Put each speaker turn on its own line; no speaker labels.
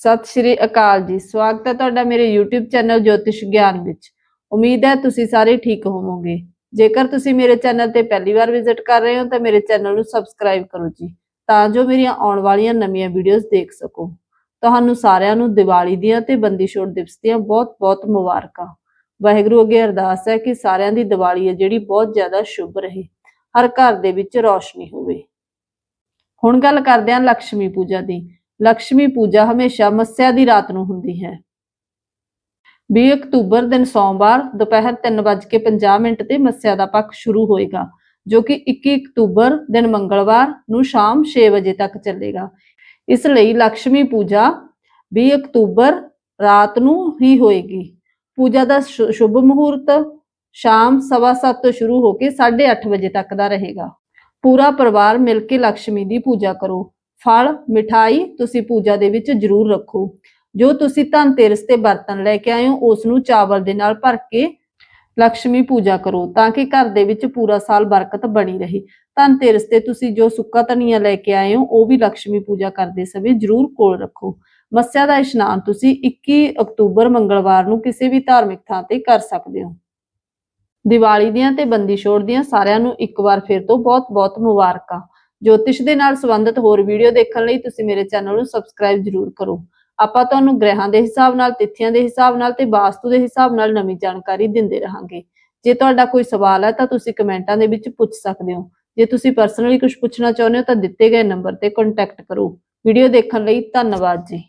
ਸਤਿ ਸ਼੍ਰੀ ਅਕਾਲ ਜੀ। ਸਵਾਗਤ ਹੈ ਤੁਹਾਡਾ ਮੇਰੇ YouTube ਚੈਨਲ ਜੋਤਿਸ਼ ਗਿਆਨ ਵਿੱਚ। ਉਮੀਦ ਹੈ ਤੁਸੀਂ ਸਾਰੇ ਠੀਕ ਹੋਵੋਗੇ। ਜੇਕਰ ਤੁਸੀਂ ਮੇਰੇ ਚੈਨਲ ਤੇ ਪਹਿਲੀ ਵਾਰ ਵਿਜ਼ਿਟ ਕਰ ਰਹੇ ਹੋ ਤਾਂ ਮੇਰੇ ਚੈਨਲ ਨੂੰ ਸਬਸਕ੍ਰਾਈਬ ਕਰੋ ਜੀ, ਤਾਂ ਜੋ ਮੇਰੀਆਂ ਆਉਣ ਵਾਲੀਆਂ ਨਵੀਆਂ ਵੀਡੀਓਜ਼ ਦੇਖ ਸਕੋ। ਤੁਹਾਨੂੰ ਸਾਰਿਆਂ ਨੂੰ ਦੀਵਾਲੀ ਦੀਆਂ ਤੇ ਬੰਦੀ ਛੋੜ ਦਿਵਸ ਦੀਆਂ ਬਹੁਤ-ਬਹੁਤ ਮੁਬਾਰਕਾਂ। ਵਾਹਿਗੁਰੂ ਅੱਗੇ ਅਰਦਾਸ ਹੈ ਕਿ ਸਾਰਿਆਂ ਦੀ ਦੀਵਾਲੀ ਹੈ ਜਿਹੜੀ ਬਹੁਤ ਜ਼ਿਆਦਾ ਸ਼ੁਭ ਰਹੇ। ਹਰ ਘਰ ਦੇ ਵਿੱਚ ਰੌਸ਼ਨੀ ਹੋਵੇ। ਹੁਣ ਗੱਲ ਕਰਦੇ ਹਾਂ ਲక్ష్ਮੀ ਪੂਜਾ ਦੀ। ਲక్ష్ਮੀ ਪੂਜਾ ਹਮੇਸ਼ਾ ਮੱਸਿਆ ਦੀ ਰਾਤ ਨੂੰ ਹੁੰਦੀ ਹੈ। 20 ਅਕਤੂਬਰ ਦਿਨ ਸੋਮਵਾਰ, ਦੁਪਹਿਰ 3:50 ਮਿੰਟ ਤੇ ਮੱਸਿਆ ਦਾ ਪੱਖ ਸ਼ੁਰੂ ਹੋਏਗਾ, ਜੋ ਕਿ 21 ਅਕਤੂਬਰ ਦਿਨ ਮੰਗਲਵਾਰ ਨੂੰ ਸ਼ਾਮ 6 ਵਜੇ ਤੱਕ ਚੱਲੇਗਾ। ਇਸ ਲਈ ਲక్ష్ਮੀ ਪੂਜਾ 20 ਅਕਤੂਬਰ ਰਾਤ ਨੂੰ ਹੀ ਹੋਏਗੀ। ਪੂਜਾ ਦਾ ਸ਼ੁਭ ਮਹੂਰਤ ਸ਼ਾਮ 7:30 ਤੋਂ ਸ਼ੁਰੂ ਹੋ ਕੇ 8:30 ਵਜੇ ਤੱਕ ਦਾ ਰਹੇਗਾ। ਪੂਰਾ ਪਰਿਵਾਰ ਮਿਲ ਕੇ ਲక్ష్ਮੀ ਦੀ ਪੂਜਾ ਕਰੋ। ਫਲ, ਮਿਠਾਈ ਤੁਸੀਂ ਪੂਜਾ ਦੇ ਵਿੱਚ ਜ਼ਰੂਰ ਰੱਖੋ। ਜੋ ਤੁਸੀਂ ਧਨਤੇਰਸ ਤੇ ਬਰਤਨ ਲੈ ਕੇ ਆਏ ਹੋ ਉਸ ਨੂੰ ਚਾਵਲ ਦੇ ਨਾਲ ਭਰ ਕੇ ਲక్ష్ਮੀ ਪੂਜਾ ਕਰੋ ਤਾਂ ਕਿ ਘਰ ਦੇ ਵਿੱਚ ਪੂਰਾ ਸਾਲ ਬਰਕਤ ਬਣੀ ਰਹੇ। ਧਨਤੇਰਸ ਤੇ ਤੁਸੀਂ ਜੋ ਸੁੱਕਾ ਧਨੀਆ ਲੈ ਕੇ ਆਏ ਹੋ, ਉਹ ਵੀ ਲక్ష్ਮੀ ਪੂਜਾ ਕਰਦੇ ਸਮੇਂ ਜ਼ਰੂਰ ਕੋਲ ਰੱਖੋ। ਮੱਸਿਆ ਦਾ ਇਸ਼ਨਾਨ ਤੁਸੀਂ 21 ਅਕਤੂਬਰ ਮੰਗਲਵਾਰ ਨੂੰ ਕਿਸੇ ਵੀ ਧਾਰਮਿਕ ਥਾਂ ਤੇ ਕਰ ਸਕਦੇ ਹੋ। ਦੀਵਾਲੀ ਦੀਆਂ ਤੇ ਬੰਦੀ ਛੋੜ ਦੀਆਂ ਸਾਰਿਆਂ ਨੂੰ ਇੱਕ ਵਾਰ ਫਿਰ ਤੋਂ ਬਹੁਤ-ਬਹੁਤ ਮੁਬਾਰਕਾਂ। ਜੋਤਿਸ਼ ਦੇ ਨਾਲ ਸੰਬੰਧਿਤ ਹੋਰ ਵੀਡੀਓ ਦੇਖਣ ਲਈ ਤੁਸੀਂ ਮੇਰੇ ਚੈਨਲ ਨੂੰ ਸਬਸਕ੍ਰਾਈਬ ਜ਼ਰੂਰ ਕਰੋ। ਆਪਾਂ ਤੁਹਾਨੂੰ ਗ੍ਰਹਿਾਂ ਦੇ ਹਿਸਾਬ ਨਾਲ, ਤਿਥੀਆਂ ਦੇ ਹਿਸਾਬ ਨਾਲ ਤੇ ਵਾਸਤੂ ਦੇ ਹਿਸਾਬ ਨਾਲ ਨਵੀਂ ਜਾਣਕਾਰੀ ਦਿੰਦੇ ਰਹਾਂਗੇ। ਜੇ ਤੁਹਾਡਾ ਕੋਈ ਸਵਾਲ ਹੈ ਤਾਂ ਤੁਸੀਂ ਕਮੈਂਟਾਂ ਦੇ ਵਿੱਚ ਪੁੱਛ ਸਕਦੇ ਹੋ। ਜੇ ਤੁਸੀਂ ਪਰਸਨਲੀ ਕੁਝ ਪੁੱਛਣਾ ਚਾਹੁੰਦੇ ਹੋ ਤਾਂ ਦਿੱਤੇ ਗਏ ਨੰਬਰ ਤੇ ਕੰਟੈਕਟ ਕਰੋ। ਵੀਡੀਓ ਦੇਖਣ ਲਈ ਧੰਨਵਾਦ ਜੀ।